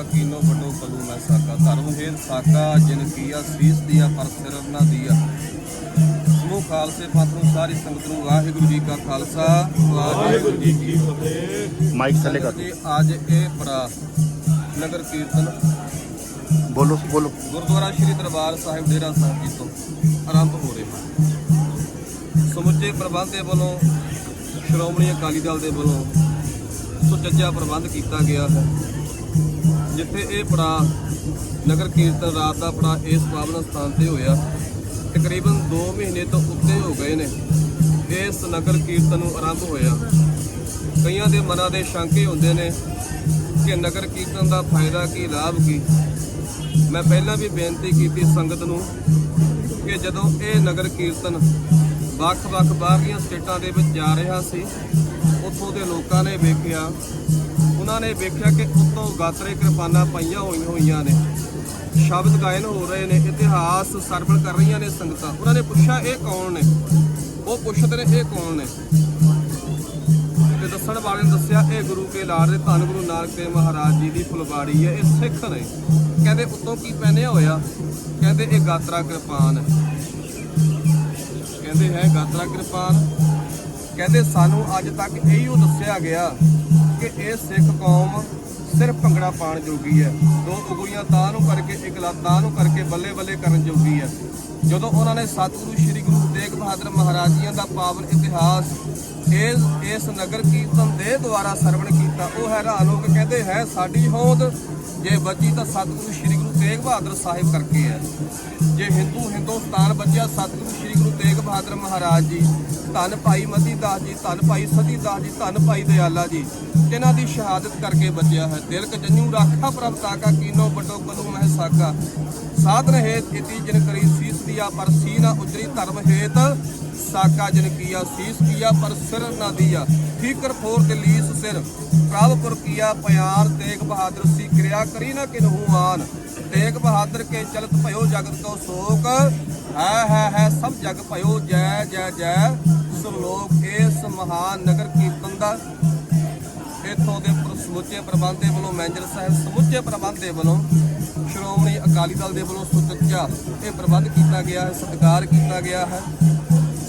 ਸਾਕਾ ਕੀਨੋ ਵੱਡੋ ਕਲੂ ਮੈਂ ਸਾਕਾ ਧਰਮ ਹੇਤ ਸਾਕਾ ਜਿਨ ਕੀਆ ਸੀਸ ਦੀਆ ਪਰ ਸਿਰ ਨਾ ਦੀਆ ਸਮੂਹ ਖਾਲਸੇ ਪੰਥ ਨੂੰ ਸਾਰੀ ਸੰਗਤ ਨੂੰ ਵਾਹਿਗੁਰੂ ਜੀ ਕਾ ਖਾਲਸਾ ਵਾਹਿਗੁਰੂ ਜੀ ਕੀ ਫਤਿਹ। ਮਾਈਕ ਥੱਲੇ ਕਰ ਜੀ ਅੱਜ ਇਹ ਬੜਾ ਨਗਰ ਕੀਰਤਨ ਬੋਲੋ ਬੋਲੋ। ਗੁਰਦੁਆਰਾ ਸ਼੍ਰੀ ਦਰਬਾਰ ਸਾਹਿਬ ਡੇਰਾ ਸਾਹਿਬ ਜੀ ਤੋਂ ਆਰੰਭ ਹੋ ਰਿਹਾ ਹੈ। ਸਮੁੱਚੇ ਪ੍ਰਬੰਧ ਦੇ ਵੱਲੋਂ ਸ਼੍ਰੋਮਣੀ ਅਕਾਲੀ ਦਲ ਦੇ ਵੱਲੋਂ ਸੁਚੱਜਾ ਪ੍ਰਬੰਧ ਕੀਤਾ ਗਿਆ ਹੈ। ਜਿੱਥੇ ਇਹ ਪੜਾ ਨਗਰ ਕੀਰਤਨ ਰਾਤ ਦਾ ਪੜਾ ਇਸ ਪਾਵਨ ਸਥਾਨ ਤੇ ਹੋਇਆ। ਤਕਰੀਬਨ 2 ਮਹੀਨੇ ਤੋਂ ਉੱਤੇ ਹੋ ਗਏ ਨੇ ਇਸ ਨਗਰ ਕੀਰਤਨ ਨੂੰ ਆਰੰਭ ਹੋਇਆ। ਕਈਆਂ ਦੇ ਮਨਾਂ ਦੇ ਸ਼ੰਕੇ ਹੁੰਦੇ ਨੇ ਕਿ ਨਗਰ ਕੀਰਤਨ ਦਾ ਫਾਇਦਾ ਕੀ, ਲਾਭ ਕੀ? ਮੈਂ ਪਹਿਲਾਂ ਵੀ ਬੇਨਤੀ ਕੀਤੀ ਸੰਗਤ ਨੂੰ ਕਿ ਜਦੋਂ ਇਹ ਨਗਰ ਕੀਰਤਨ ਵੱਖ-ਵੱਖ ਬਾਹਰਲੀਆਂ ਸਟੇਟਾਂ ਦੇ ਵਿੱਚ ਜਾ ਰਿਹਾ ਸੀ, ਉੱਥੋਂ ਦੇ ਲੋਕਾਂ ਨੇ ਵੇਖਿਆ ਉਹਨਾਂ ਨੇ ਵੇਖਿਆ ਕਿ ਉੱਤੋਂ ਗਾਤਰੇ ਕਿਰਪਾਨਾਂ ਪਈਆਂ ਹੋਈਆਂ ਹੋਈਆਂ ਨੇ। ਸ਼ਬਦ ਗਾਇਨ ਹੋ ਰਹੇ ਨੇ, ਇਤਿਹਾਸ ਸਰਵਣ ਕਰ ਰਹੀਆਂ ਨੇ ਸੰਗਤਾਂ। ਉਹਨਾਂ ਨੇ ਪੁੱਛਿਆ, ਇਹ ਕੌਣ ਨੇ? ਉਹ ਪੁੱਛਦੇ ਨੇ, ਇਹ ਕੌਣ ਨੇ? ਤੇ ਦੱਸਣ ਵਾਲੇ ਨੇ ਦੱਸਿਆ, ਇਹ ਗੁਰੂ ਕੇ ਲਾੜ ਦੇ ਧੰਨ ਗੁਰੂ ਨਾਨਕ ਦੇਵ ਮਹਾਰਾਜ ਜੀ ਦੀ ਫੁਲਬਾੜੀ ਹੈ, ਇਹ ਸਿੱਖ ਨੇ। ਕਹਿੰਦੇ, ਉੱਤੋਂ ਕੀ ਪਹਿਨਿਆ ਹੋਇਆ? ਕਹਿੰਦੇ, ਇਹ ਗਾਤਰਾ ਕਿਰਪਾਨ ਹੈ। ਕਹਿੰਦੇ, ਹੈ, ਗਾਤਰਾ ਕਿਰਪਾਨ? ਕਹਿੰਦੇ, ਸਾਨੂੰ ਅੱਜ ਤੱਕ ਇਹੀਓ ਦੱਸਿਆ ਗਿਆ ਕਿ ਇਹ ਸਿੱਖ ਕੌਮ ਸਿਰਫ ਭੰਗੜਾ ਪਾਣ ਜੋਗੀ ਹੈ। ਦੋ ਉਗਲੀਆਂ ਤਾਂ ਨੂੰ ਕਰਕੇ ਇੱਕ ਲੱਤ ਨੂੰ ਕਰਕੇ ਬੱਲੇ ਬੱਲੇ ਕਰਨ ਜੋਗੀ ਹੈ। ਜਦੋਂ ਉਹਨਾਂ ਨੇ ਸਤਿਗੁਰੂ ਸ੍ਰੀ ਗੁਰੂ ਤੇਗ ਬਹਾਦਰ ਮਹਾਰਾਜ ਜੀਆਂ ਦਾ ਪਾਵਨ ਇਤਿਹਾਸ ਇਸ ਇਸ ਨਗਰ ਕੀਰਤਨ ਦੇ ਦੁਆਰਾ ਸਰਵਣ ਕੀਤਾ, ਉਹ ਹੈਰਾਨ ਹੋ ਕੇ ਕਹਿੰਦੇ, ਹੈ ਸਾਡੀ ਹੋਂਦ। ਜੇ ਬੱਚੀ ਤਾਂ ਸਤਿਗੁਰੂ ਸ੍ਰੀ ਤੇਗ ਬਹਾਦਰ ਸਾਹਿਬ ਕਰਕੇ ਹੈ। ਜੇ ਹਿੰਦੂ ਹਿੰਦੁਸਤਾਨ ਬੱਚਿਆ ਸਤਿਗੁਰੂ ਸ੍ਰੀ ਗੁਰੂ ਤੇਗ ਬਹਾਦਰ ਮਹਾਰਾਜ ਜੀ, ਧੰਨ ਭਾਈ ਮਤੀ ਦਾਸ ਜੀ, ਧੰਨ ਭਾਈ ਸਤੀ ਦਾਸ ਜੀ, ਧੰਨ ਭਾਈ ਦਿਆਲਾ ਜੀ ਜਿਨ੍ਹਾਂ ਦੀ ਸ਼ਹਾਦਤ ਕਰਕੇ ਬਚਿਆ ਹੈ। ਤਿਲਕ ਜੰਨੂ ਰਾਖਾ ਪ੍ਰਭ ਤਾਕਾ, ਕੀਨੋ ਬਟੋ ਕਲੂ ਮਹਿ ਸਾਕਾ। ਸਾਧਨ ਹੇਤ ਇਤੀ ਜਿਨ ਕਰੀ ਸੀਸ ਦਿਆ ਪਰ ਸੀ ਨਾ ਉਜਰੀ ਧਰਮ ਹੇਤ। ਸਾਕਾ ਜਿਨ ਕੀਆ, ਸੀਸ ਕੀਆ, ਪਰ ਸਿਰ ਨਾ ਦਿਆ। ਠੀਕਰ ਫੋਰ ਤੇ ਲੀਸ ਸਿਰ। ਪ੍ਰਭਪੁਰ ਕੀਆ ਪਿਆਰ, ਤੇਗ ਬਹਾਦਰ ਸੀ ਕਿਰਿਆ ਕਰੀ ਨਾ ਕਿਨਹੂ ਆਨ। ਤੇਗ ਬਹਾਦਰ ਕੇ ਚਲਤ ਭਇਓ ਜਗਤ ਕੋ ਸ਼ੋਕ। ਹੈ ਹੈ ਹੈ, ਸਭ ਜਗ ਭਇਓ, ਜੈ ਜੈ ਜੈ। ਸੁਲੋਕ ਇਸ ਮਹਾਨ ਨਗਰ ਕੀਰਤਨ ਦਾ। ਇੱਥੋਂ ਦੇ ਸਮੁੱਚੇ ਪ੍ਰਬੰਧ ਦੇ ਵੱਲੋਂ, ਮੈਨੇਜਰ ਸਾਹਿਬ, ਸਮੁੱਚੇ ਪ੍ਰਬੰਧ ਦੇ ਵੱਲੋਂ, ਸ਼੍ਰੋਮਣੀ ਅਕਾਲੀ ਦਲ ਦੇ ਵੱਲੋਂ ਸੁਚੱਜਾ ਇਹ ਪ੍ਰਬੰਧ ਕੀਤਾ ਗਿਆ ਹੈ, ਸਤਿਕਾਰ ਕੀਤਾ ਗਿਆ ਹੈ।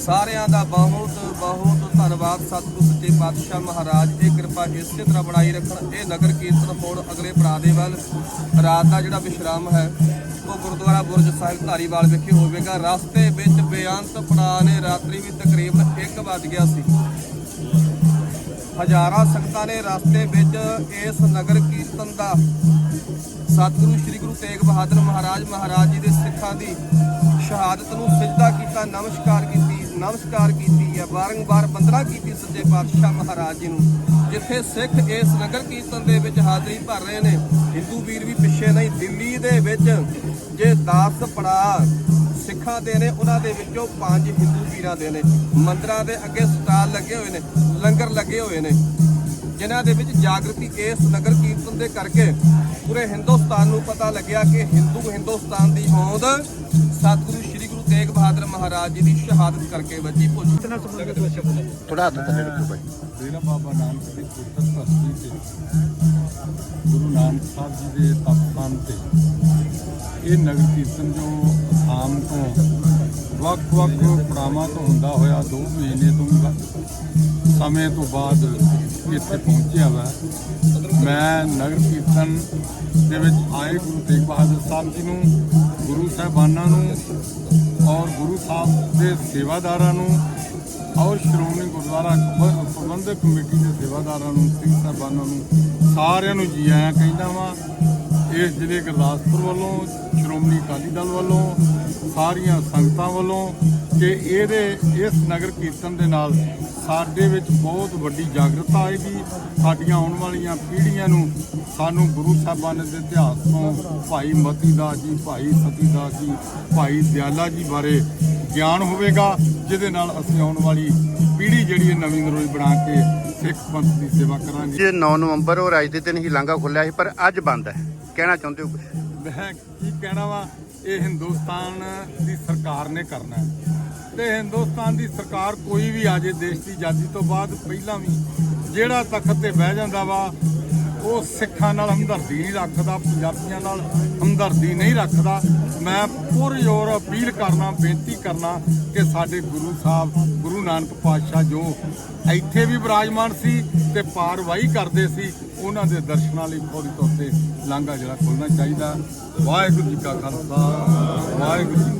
ਸਾਰਿਆਂ ਦਾ ਬਹੁਤ ਬਹੁਤ ਧੰਨਵਾਦ ਸਤਿਗੁਰੂ ਸੱਚੇ ਪਾਤਸ਼ਾਹ ਮਹਾਰਾਜ ਦੀ ਕਿਰਪਾ ਇਸੇ ਤਰ੍ਹਾਂ ਬਣਾਈ ਰੱਖਣ। ਇਹ ਨਗਰ ਕੀਰਤਨ ਹੋਣ ਅਗਲੇ ਪੜਾਅ ਦੇ ਵੱਲ ਰਾਤ ਦਾ ਜਿਹੜਾ ਵਿਸ਼ਰਾਮ ਹੈ, ਉਹ ਗੁਰਦੁਆਰਾ ਬੁਰਜ ਸਾਹਿਬ ਧਾਰੀਵਾਲ ਵਿਖੇ ਹੋਵੇਗਾ। ਰਸਤੇ ਵਿੱਚ ਬੇਅੰਤ ਪੜਾਅ ਨੇ, ਰਾਤਰੀ ਵੀ ਤਕਰੀਬਨ 1 ਵੱਜ ਗਿਆ ਸੀ। ਹਜ਼ਾਰਾਂ ਸੰਗਤਾਂ ਨੇ ਰਸਤੇ ਵਿੱਚ ਇਸ ਨਗਰ ਕੀਰਤਨ ਦਾ ਸਤਿਗੁਰੂ ਸ੍ਰੀ ਗੁਰੂ ਤੇਗ ਬਹਾਦਰ ਮਹਾਰਾਜ ਮਹਾਰਾਜ ਜੀ ਦੇ ਸਿੱਖਾਂ ਦੀ ਸ਼ਹਾਦਤ ਨੂੰ ਸਿਜਦਾ ਕੀਤਾ, ਨਮਸਕਾਰ ਕੀਤਾ। ਨਮਸਕਾਰ ਕੀਤੀ ਹੈ ਬਾਰੰਬਾਰ ਬੰਦਨਾ ਕੀਤੀ ਸੱਚੇ ਪਾਤਸ਼ਾਹ ਮਹਾਰਾਜ ਜੀ ਨੂੰ, ਜਿੱਥੇ ਸਿੱਖ ਇਸ ਨਗਰ ਕੀਰਤਨ ਦੇ ਵਿੱਚ ਹਾਜ਼ਰੀ ਭਰ ਰਹੇ ਨੇ। ਹਿੰਦੂ ਵੀਰ ਵੀ ਪਿੱਛੇ ਨਹੀਂ, ਦਿੱਲੀ ਦੇ ਵਿੱਚ ਜੇ 10 ਪੜਾ ਸਿੱਖਾਂ ਦੇ ਨੇ, ਉਹਨਾਂ ਦੇ ਵਿੱਚੋਂ ਪੰਜ ਹਿੰਦੂ ਵੀਰਾਂ ਦੇ ਨੇ। ਮੰਦਰਾਂ ਦੇ ਅੱਗੇ ਸਟਾਲ ਲੱਗੇ ਹੋਏ ਨੇ, ਲੰਗਰ ਲੱਗੇ ਹੋਏ ਨੇ, ਜਿਨ੍ਹਾਂ ਦੇ ਵਿੱਚ ਜਾਗਰਤੀ ਇਸ ਨਗਰ ਕੀਰਤਨ ਦੇ ਕਰਕੇ ਪੂਰੇ ਹਿੰਦੁਸਤਾਨ ਨੂੰ ਪਤਾ ਲੱਗਿਆ ਕਿ ਹਿੰਦੂ ਹਿੰਦੁਸਤਾਨ ਦੀ ਹੋਂਦ ਸਤਿਗੁਰੂ ਤੇਗ ਬਹਾਦਰ ਮਹਾਰਾਜ ਜੀ ਦੀ ਸ਼ਹਾਦਤ ਕਰਕੇ ਵੱਜੀ ਪੁੱਜ। ਥੋੜਾ ਹੱਥ ਥੱਲੇ ਰੱਖੋ ਭਾਈ। ਡੇਰਾ ਬਾਬਾ ਨਾਨਕ ਦੀ ਪੁੱਤਰ ਧਰਤੀ ਤੇ ਗੁਰੂ ਨਾਨਕ ਸਾਹਿਬ ਜੀ ਦੇ ਤਪਸਥਾਨ ਤੇ। ਇਹ ਨਗਰ ਕੀਰਤਨ ਜੋ ਅਸਾਮ ਤੋਂ ਵੱਖ-ਵੱਖ ਪੜਾਵਾਂ ਤੋਂ ਹੁੰਦਾ ਹੋਇਆ 2 ਮਹੀਨੇ ਤੋਂ ਵੀ ਵੱਧ ਸਮੇਂ ਤੋਂ ਬਾਅਦ ਇੱਥੇ ਪਹੁੰਚਿਆ ਵਾ। ਮੈਂ ਨਗਰ ਕੀਰਤਨ ਦੇ ਵਿੱਚ ਆਏ ਗੁਰੂ ਤੇਗ ਬਹਾਦਰ ਸਾਹਿਬ ਜੀ ਨੂੰ ਗੁਰੂ ਸਾਹਿਬਾਨਾਂ ਨੂੰ ਔਰ ਗੁਰੂ ਸਾਹਿਬ ਦੇ ਸੇਵਾਦਾਰਾਂ ਨੂੰ ਔਰ ਸ਼੍ਰੋਮਣੀ ਗੁਰਦੁਆਰਾ ਪ੍ਰਬੰਧਕ ਕਮੇਟੀ ਦੇ ਸੇਵਾਦਾਰਾਂ ਨੂੰ ਸਿੰਘ ਸਾਹਿਬਾਨਾਂ ਨੂੰ, ਸਾਰਿਆਂ ਨੂੰ ਜੀ ਆਇਆਂ ਕਹਿੰਦਾ ਵਾਂ। ਇਸ ਜ਼ਿਲ੍ਹੇ ਗੁਰਦਾਸਪੁਰ ਵੱਲੋਂ, ਸ਼੍ਰੋਮਣੀ ਅਕਾਲੀ ਦਲ ਵੱਲੋਂ ਸਾਰੀਆਂ ਸੰਗਤਾਂ ਵੱਲੋਂ ਕਿ ਇਹਦੇ, ਇਸ ਨਗਰ ਕੀਰਤਨ ਦੇ ਨਾਲ ਸਾਡੇ ਵਿੱਚ ਬਹੁਤ ਵੱਡੀ ਜਾਗਰਤਾ ਆਏਗੀ। ਸਾਡੀਆਂ ਆਉਣ ਵਾਲੀਆਂ ਪੀੜ੍ਹੀਆਂ ਨੂੰ ਸਾਨੂੰ ਗੁਰੂ ਸਾਹਿਬਾਨ ਦੇ ਇਤਿਹਾਸ ਤੋਂ ਭਾਈ ਮਤੀ ਦਾਸ ਜੀ, ਭਾਈ ਸਤੀ ਦਾਸ ਜੀ, ਭਾਈ ਦਿਆਲਾ ਜੀ ਬਾਰੇ ਗਿਆਨ ਹੋਵੇਗਾ, ਜਿਹਦੇ ਨਾਲ ਅਸੀਂ ਆਉਣ ਵਾਲੀ ਪੀੜ੍ਹੀ ਜਿਹੜੀ ਹੈ ਨਵੀਂ ਨਰੋਈ ਬਣਾ ਕੇ ਸਿੱਖ ਪੰਥ ਦੀ ਸੇਵਾ ਕਰਾਂਗੇ। ਜੇ 9 ਨਵੰਬਰ ਉਹ ਅੱਜ ਦੇ ਦਿਨ ਹੀ ਲਾਂਘਾ ਖੁੱਲਿਆ ਸੀ, ਪਰ ਅੱਜ ਬੰਦ ਹੈ। ਕਹਿਣਾ ਚਾਹੁੰਦੇ ਹੋ ਕੁਛ? ਮੈਂ ਕੀ ਕਹਿਣਾ ਵਾ, ਇਹ ਹਿੰਦੁਸਤਾਨ ਦੀ ਸਰਕਾਰ ਨੇ ਕਰਨਾ ਤੇ ਹਿੰਦੁਸਤਾਨ ਦੀ ਸਰਕਾਰ ਕੋਈ ਵੀ ਆ ਜੇ ਦੇਸ਼ ਦੀ ਆਜ਼ਾਦੀ ਤੋਂ ਬਾਅਦ ਪਹਿਲਾਂ ਵੀ ਜਿਹੜਾ ਤਖਤ ਤੇ ਬਹਿ ਜਾਂਦਾ ਵਾ ਉਹ ਸਿੱਖਾਂ ਨਾਲ ਹਮਦਰਦੀ ਨਹੀਂ ਰੱਖਦਾ, ਪੰਜਾਬੀਆਂ ਨਾਲ ਹਮਦਰਦੀ ਨਹੀਂ ਰੱਖਦਾ। ਮੈਂ ਪੁਰਜ਼ੋਰ ਅਪੀਲ ਕਰਨਾ, ਬੇਨਤੀ ਕਰਨਾ ਕਿ ਸਾਡੇ ਗੁਰੂ ਸਾਹਿਬ, ਗੁਰੂ ਨਾਨਕ ਪਾਤਸ਼ਾਹ ਜੋ ਇੱਥੇ ਵੀ ਵਿਰਾਜਮਾਨ ਸੀ ਤੇ ਪਾਰਵਾਈ ਕਰਦੇ ਸੀ, ਉਹਨਾਂ ਦੇ ਦਰਸ਼ਨਾਂ ਲਈ ਫੌਰੀ ਤੌਰ ਤੇ ਲਾਂਘਾ ਜਿਹੜਾ ਖੋਲਣਾ ਚਾਹੀਦਾ। ਵਾਹਿਗੁਰੂ ਜੀ ਕਾ ਖਾਲਸਾ, ਵਾਹਿਗੁਰੂ ਜੀ